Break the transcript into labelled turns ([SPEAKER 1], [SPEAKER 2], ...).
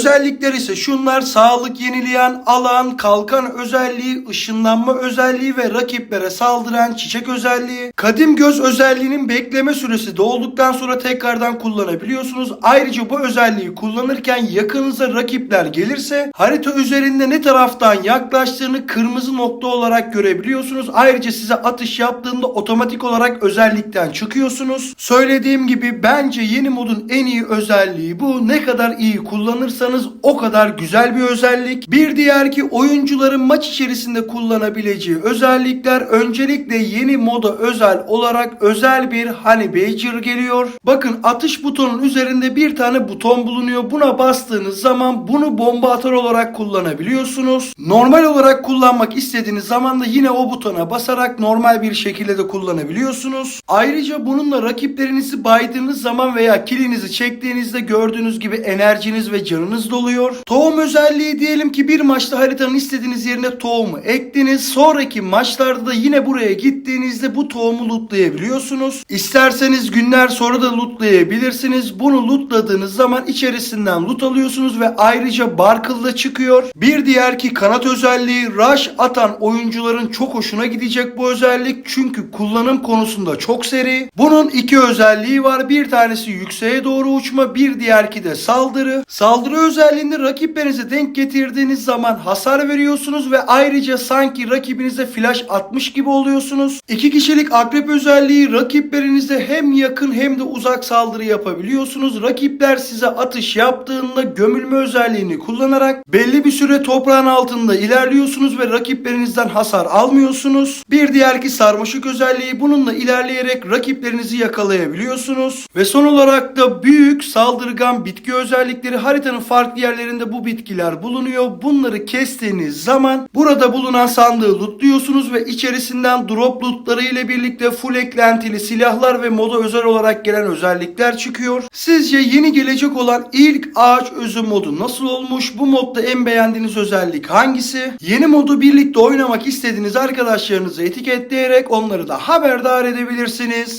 [SPEAKER 1] Özellikler ise şunlar sağlık yenileyen, alan, kalkan özelliği, ışınlanma özelliği ve rakiplere saldıran çiçek özelliği. Kadim göz özelliğinin bekleme süresi dolduktan sonra tekrardan kullanabiliyorsunuz. Ayrıca bu özelliği kullanırken yakınıza rakipler gelirse harita üzerinde ne taraftan yaklaştığını kırmızı nokta olarak görebiliyorsunuz. Ayrıca size atış yaptığında otomatik olarak özellikten çıkıyorsunuz. Söylediğim gibi bence yeni modun en iyi özelliği bu. Ne kadar iyi kullanırsanız o kadar güzel bir özellik. Bir diğer ki oyuncuların maç içerisinde kullanabileceği özellikler öncelikle yeni moda özel olarak özel bir Honey Badger geliyor. Bakın atış butonun üzerinde bir tane buton bulunuyor. Buna bastığınız zaman bunu bomba atar olarak kullanabiliyorsunuz. Normal olarak kullanmak istediğiniz zaman da yine o butona basarak normal bir şekilde de kullanabiliyorsunuz. Ayrıca bununla rakiplerinizi baydığınız zaman veya kilinizi çektiğinizde gördüğünüz gibi enerjiniz ve canınız doluyor. Tohum özelliği diyelim ki bir maçta haritanın istediğiniz yerine tohumu ektiniz. Sonraki maçlarda da yine buraya gittiğinizde bu tohumu lootlayabiliyorsunuz. İsterseniz günler sonra da lootlayabilirsiniz. Bunu lootladığınız zaman içerisinden loot alıyorsunuz ve ayrıca Barkle da çıkıyor. Bir diğer ki kanat özelliği rush atan oyuncuların çok hoşuna gidecek bu özellik. Çünkü kullanım konusunda çok seri. Bunun iki özelliği var. Bir tanesi yükseğe doğru uçma, bir diğerki de saldırı. Saldırı özelliğinde rakiplerinize denk getirdiğiniz zaman hasar veriyorsunuz ve ayrıca sanki rakibinize flash atmış gibi oluyorsunuz. İki kişilik akrep özelliği rakiplerinize hem yakın hem de uzak saldırı yapabiliyorsunuz. Rakipler size atış yaptığında gömülme özelliğini kullanarak belli bir süre toprağın altında ilerliyorsunuz ve rakiplerinizden hasar almıyorsunuz. Bir diğer ki sarmaşık özelliği bununla ilerleyerek rakiplerinizi yakalayabiliyorsunuz. Ve son olarak da büyük saldırgan bitki özellikleri haritanın farklı yerlerinde bu bitkiler bulunuyor. Bunları kestiğiniz zaman burada bulunan sandığı lootluyorsunuz ve içerisinden drop lootları ile birlikte full eklentili silahlar ve moda özel olarak gelen özellikler çıkıyor. Sizce yeni gelecek olan ilk ağaç özü modu nasıl olmuş? Bu modda en beğendiğiniz özellik hangisi? Yeni modu birlikte oynamak istediğiniz arkadaşlarınızı etiketleyerek onları da haberdar edebilirsiniz.